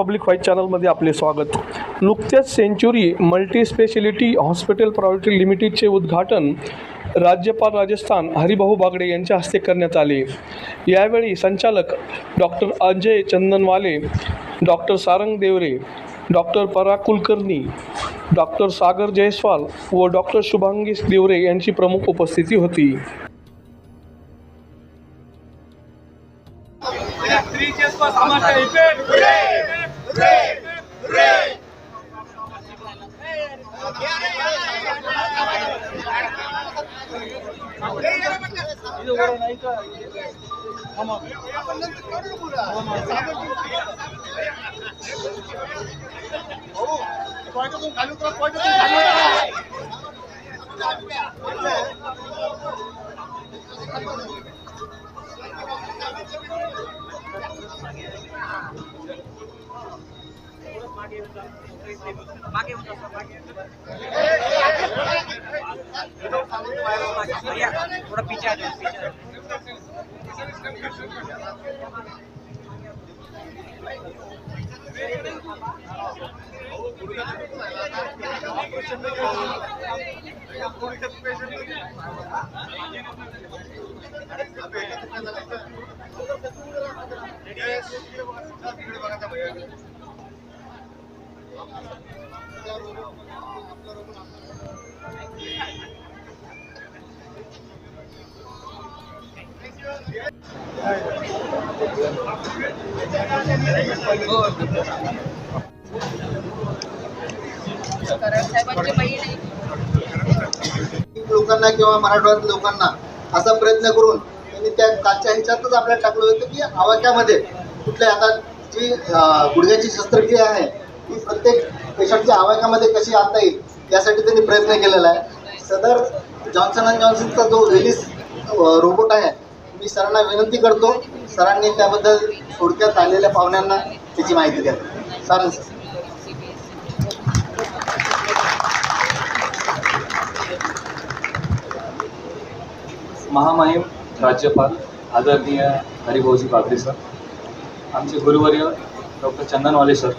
Public white चॅनलमध्ये आपले स्वागत. नुकत्याच century multi speciality hospital private लिमिटेडचे उद्घाटन राज्यपाल राजस्थान हरिभाऊ बागडे यांच्या हस्ते करण्यात आले. यावेळी संचालक doctor Ajay Chandanwale doctor Sarang Deore doctor Parag Kulkarni doctor Sagar Jaiswal व डॉक्टर शुभांगी देवरे यांची प्रमुख उपस्थिती होती. இது ஒரு நைட்டா ஆமா கழுத்துல போயிட்டு hip. थोड़ा पीछे आ जाओ पीछे आ जाओ। लोकांना किंवा मराठवाड्यात लोकांना असा प्रयत्न करून त्यांनी त्या कालच्या ह्याच्यातच आपल्याला टाकलं होतं की आवाक्यामध्ये कुठल्या आता जी गुडघ्याची शस्त्रक्रिया आहे ती प्रत्येक पेशंटच्या आवाक्यामध्ये कशी आणता येईल यासाठी त्यांनी प्रयत्न केलेला आहे. सदर जॉन्सन अँड जॉन्सनचा जो रिलीज रोबोट आहे मी सरांना विनंती करतो सरांनी त्याबद्दल थोडक्यात आलेल्या पाहुण्यांना त्याची माहिती द्या. सर महामहिम राज्यपाल आदरणीय हरिभाऊजी बागडे सर आमचे गुरुवर्य डॉक्टर चंदनवाले सर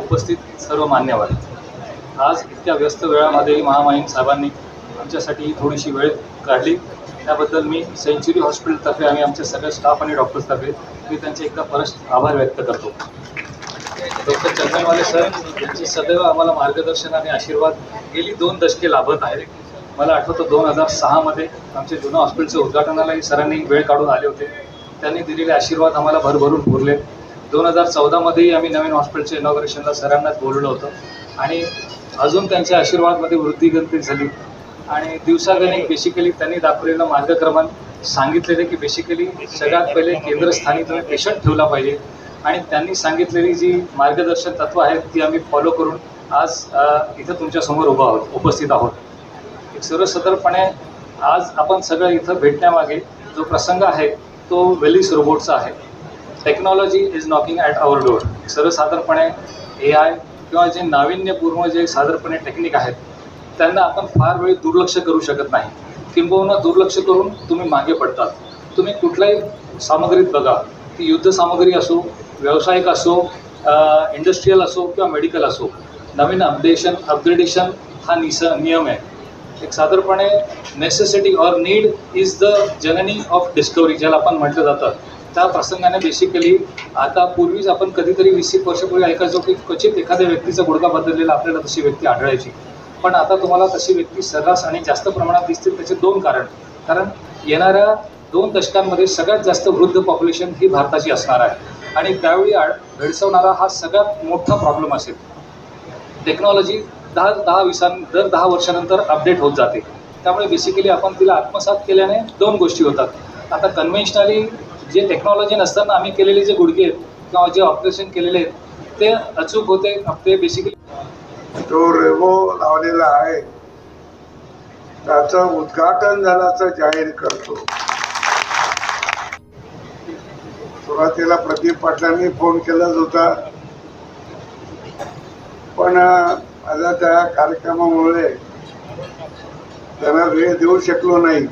उपस्थित सर्व मान्यवर आज इतक्या व्यस्त वेळामध्ये महामहिम साहेबांनी आमच्यासाठी थोडीशी वेळ काढली. त्याबद्दल मी सेंच्युरी हॉस्पिटलतर्फे आणि आमच्या सगळ्या स्टाफ आणि डॉक्टर्सतर्फे मी त्यांचे एकदा परत आभार व्यक्त करतो. डॉक्टर चंदनवाले सर यांचे सदैव आम्हाला मार्गदर्शन आणि आशीर्वाद गेली दोन दशके लाभत आहेत. मला आठवतं दोन हजार सहामध्ये आमच्या जुनं हॉस्पिटलचं उद्घाटनालाही सरांनी वेळ काढून आले होते. त्यांनी दिलेले आशीर्वाद आम्हाला भरभरून पुरले. दोन हजार चौदामध्येही आम्ही नवीन हॉस्पिटलच्या इनॉग्रेशनला सरांनाच बोलवलं होतं. आणि अजून त्यांच्या आशीर्वादमध्ये वृद्धिगंती झाली. आणि दिवसागणिक बेसिकली त्यांनी दाखवलेलं मार्गक्रमण सांगितलेलं की बेसिकली सगळ्यात पहिले केंद्रस्थानी तुम्ही पेशंट ठेवला पाहिजे. आणि त्यांनी सांगितलेली जी मार्गदर्शन तत्व आहेत ती आम्ही फॉलो करून आज इथं तुमच्यासमोर उभा आहोत उपस्थित आहोत. एक सर्वसाधारणपणे आज आपण सगळं इथं भेटण्यामागे जो प्रसंग आहे तो वेलिस रोबोटचा आहे. Technology is knocking at our door सर्वसाधारणपणे ए आय किंवा जे नाविन्यपूर्ण जे साधारणपणे टेक्निक आहेत त्यांना आपण फार वेळ दुर्लक्ष करू शकत नाही. किंबहुना दुर्लक्ष करून तुम्ही मागे पडतात. तुम्ही कुठल्याही सामग्रीत बघा ती युद्ध सामग्री असो व्यावसायिक असो इंडस्ट्रीयल असो किंवा मेडिकल असो नवीन अपडेशन अपग्रेडेशन हा निस नियम आहे. एक साधारणपणे necessity or need is the Janani of discovery ज्याला आपण म्हटलं जातं. त्या प्रसंगाने बेसिकली आता पूर्वीच आपण कधीतरी वीस एक वर्षापूर्वी ऐकायचो की क्वचित एखाद्या व्यक्तीचा गुडघा बदललेला आपल्याला तशी व्यक्ती आढळायची. पण आता तुम्हाला तशी व्यक्ती सर्रास आणि जास्त प्रमाणात दिसतील त्याचे दोन कारण. कारण येणाऱ्या दोन दशकांमध्ये सगळ्यात जास्त वृद्ध पॉप्युलेशन ही भारताची असणार आहे. आणि त्यावेळी आड भेडसवणारा हा सगळ्यात मोठा प्रॉब्लेम असेल. टेक्नॉलॉजी दहा दहा विसां दर दहा वर्षानंतर अपडेट होत जाते. त्यामुळे बेसिकली आपण तिला आत्मसात केल्याने दोन गोष्टी होतात. आता कन्व्हेन्शनली जे टेक्नॉलॉजी नसताना आम्ही केलेले जे गुडघे आहेत किंवा जे ऑपरेशन केलेले आहेत ते अचूक होते ते बेसिकली जो रेमो लावलेला आहे. त्याचं उद्घाटन झाल्याचं जाहीर करतो. सुरुवातीला प्रदीप पाटलांनी फोन केलाच होता. पण माझ्या त्या कार्यक्रमामुळे त्यांना वेळ देऊ शकलो नाही.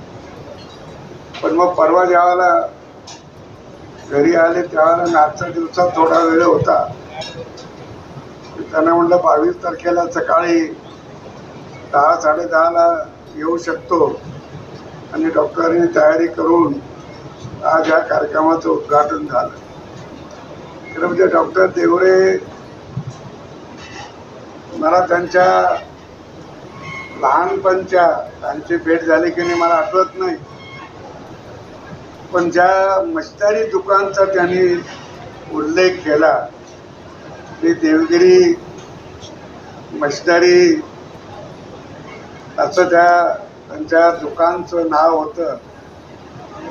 पण मग परवा ज्यावेळेला घरी आले त्यावेळेला आजच्या दिवसात थोडा वेळ होता. त्यांना म्हटलं बावीस तारखेला सकाळी दहा साडेदहाला येऊ शकतो. आणि डॉक्टरांनी तयारी करून आज या कार्यक्रमाचं उद्घाटन झालं. खरं म्हणजे डॉक्टर देवरे मला त्यांच्या लहानपणच्या त्यांची भेट झाली की नाही मला आठवत नाही. पण ज्या मस्तारी दुकानचा त्यांनी उल्लेख केला ते देवगिरी मस्तारी असं त्या त्यांच्या दुकानचं नाव होतं.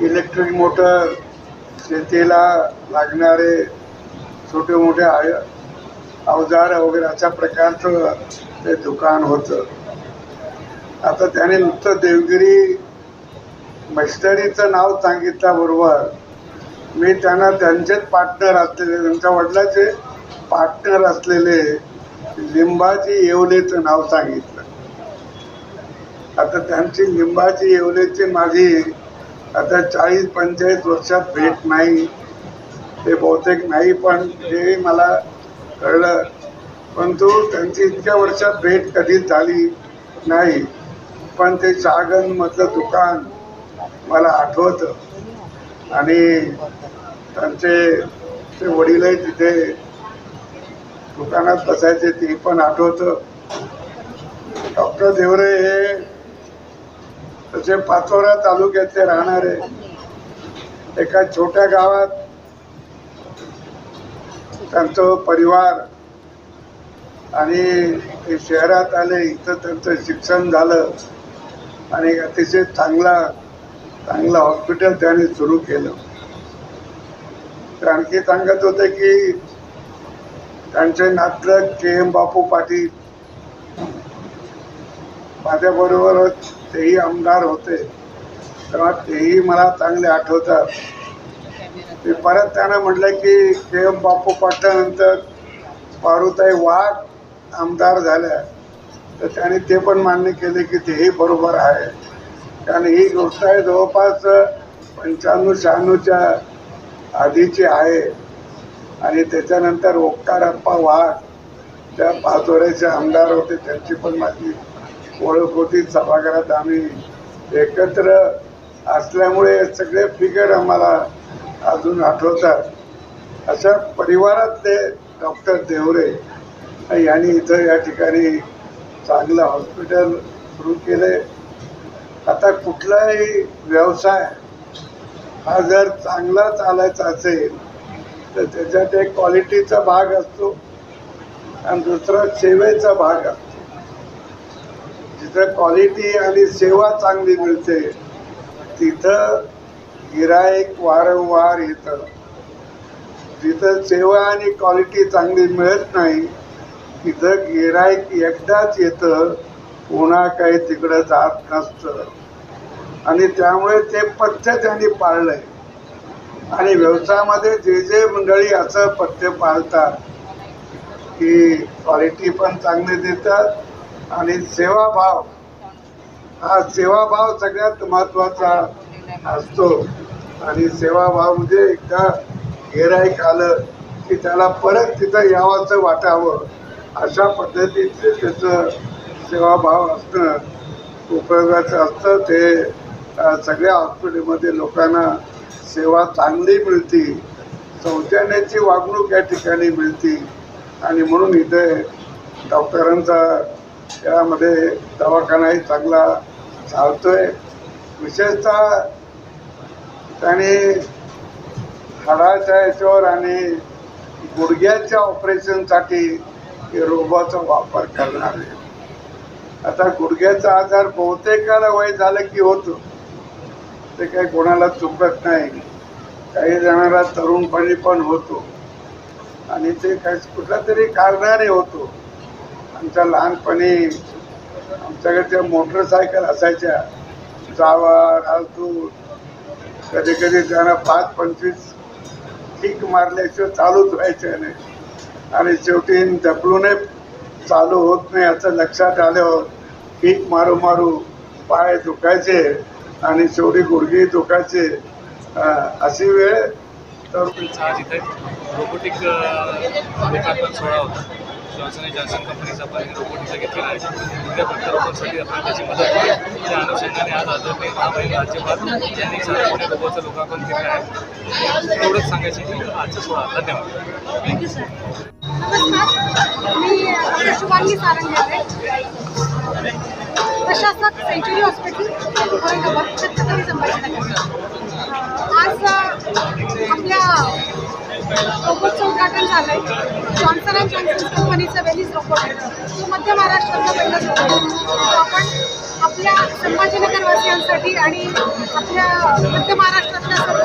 इलेक्ट्रिक मोटर शेतीला लागणारे छोटे मोठे आय अवजार वगैरे अशा प्रकारचं ते दुकान होतं. आता त्याने नुसतं देवगिरी मस्टरीचं नाव सांगितल्याबरोबर मी त्यांना त्यांचेच पार्टनर असलेले त्यांच्या वडिलाचे पार्टनर असलेले लिंबाजी येवलेचं नाव सांगितलं. आता त्यांची लिंबाजी येवलेची माझी आता चाळीस पंचेचाळीस वर्षात भेट नाही ते बहुतेक नाही पण हे मला कळलं. परंतु त्यांची इतक्या वर्षात भेट कधीच झाली नाही. पण ते शहागनमधलं दुकान मला आठवतं. आणि त्यांचे ते वडीलही तिथे दुकानात बसायचे ते पण आठवतं. डॉक्टर देवरे हे तसे पाचोरा तालुक्यातले राहणारे. एका छोट्या गावात त्यांचं परिवार आणि ते शहरात आले इथं त्यांचं शिक्षण झालं. आणि अतिशय चांगला चांगलं हॉस्पिटल त्याने सुरू केलं. ते आणखी सांगत होते की त्यांचे नातलग के एम बापू पाटील माझ्याबरोबरच तेही आमदार होते. तेव्हा तेही मला चांगले आठवतात. मी परत त्यांना म्हटलं की के एम बापू पाटल्यानंतर पारुताई वाघ आमदार झाल्या. तर त्याने ते पण मान्य केले की तेही बरोबर आहे. कारण ही गोष्ट आहे जवळपास पंच्याण्णव शहाण्णवच्या आधीची आहे. आणि त्याच्यानंतर ओक्तारप्पा वाघ त्या पाचोऱ्याचे आमदार होते त्यांची पण माझी ओळख होती. सभागृहात आम्ही एकत्र असल्यामुळे सगळे फिगर आम्हाला अजून आठवतात. अशा परिवारातले डॉक्टर देवरे यांनी इथं या ठिकाणी चांगलं हॉस्पिटल सुरू केले आता कुठलाही व्यवसाय हा जर चांगला चालायचा असेल तर त्याच्यात एक क्वालिटीचा भाग असतो आणि दुसरा सेवेचा भाग असतो. जिथं क्वालिटी आणि सेवा चांगली मिळते तिथं गिरायक वारंवार येतं. जिथं सेवा आणि क्वालिटी चांगली मिळत नाही तिथं गिरायक एकदाच येतं. पुन्हा काही तिकडं जात नसतं. आणि त्यामुळे ते पथ्य त्यांनी पाळलंय. आणि व्यवसायामध्ये जे जे मंडळी असं पथ्य पाळतात की क्वालिटी पण चांगली देतात आणि सेवाभाव हा सेवाभाव सगळ्यात महत्त्वाचा असतो. आणि सेवाभाव म्हणजे एकदा गिराईक आलं की त्याला परत तिथं यावाचं वाटावं अशा पद्धतीचे त्याचं सेवाभाव असणं उपयोगाचं असतं. ते सगळ्या हॉस्पिटलमध्ये लोकांना सेवा चांगली मिळती. शौचालयाची वागणूक या ठिकाणी मिळती. आणि म्हणून इथे डॉक्टरांचा यामध्ये दवाखानाही चांगला चालतो आहे विशेषतः त्याने हाडाच्या याच्यावर आणि गुडघ्याच्या ऑपरेशनसाठी हे रोबोचा वापर करणार. आहे आता गुडघ्याचा आजार बहुतेकाला वय झालं की होतो. ते काही कोणाला चुकत नाही. काही जणांना तरुणपणी पण होतो. आणि ते काही कुठल्या तरी कारणाने होतो. आमच्या लहानपणी आमच्याकडे त्या मोटरसायकल असायच्या. जावर आलतूर कधी कधी त्यांना पाच पंचवीस ठीक मारल्याशिवाय चालूच व्हायचं नाही. आणि शेवटी ढकलूनही चालू होत नाही असं लक्षात आल्यावर किक मारू मारू पाय दुखायचे आणि शेवटी गुडघे दुखायचे. अशी वेळ तर रोबोटिक लोकार्पण सोहळा होता. जॉन्सन जॉन्सन कंपनीचा पण रोबोटिकचा घेतलेला आहे. कुठल्या प्रत्यारोपणासाठी आपण त्याची मदत होईल त्या अनुषंगाने आज आदरणीय महामहिम राज्यपाल यांनी साधारण रोबोटचं लोकार्पण केलं आहे. एवढंच सांगायचं की आजचा सोहळा. धन्यवाद. थँक्यू सर नमस्कार. मी डॉक्टर शुभांगी सारंगे प्रशासक सेंच्युरी हॉस्पिटल औरंगाबाद छत्रपती संभाजीनगर. आज आपल्या रोबोटचं उद्घाटन झालं आहे जॉन्सन अँड जॉन्सन कंपनीचं वेलीज रोबोट आहे. जो मध्य महाराष्ट्रातला पहिलाच रोबोट आपण आपल्या संभाजीनगरवासियांसाठी आणि आपल्या मध्य महाराष्ट्रातल्या सर्व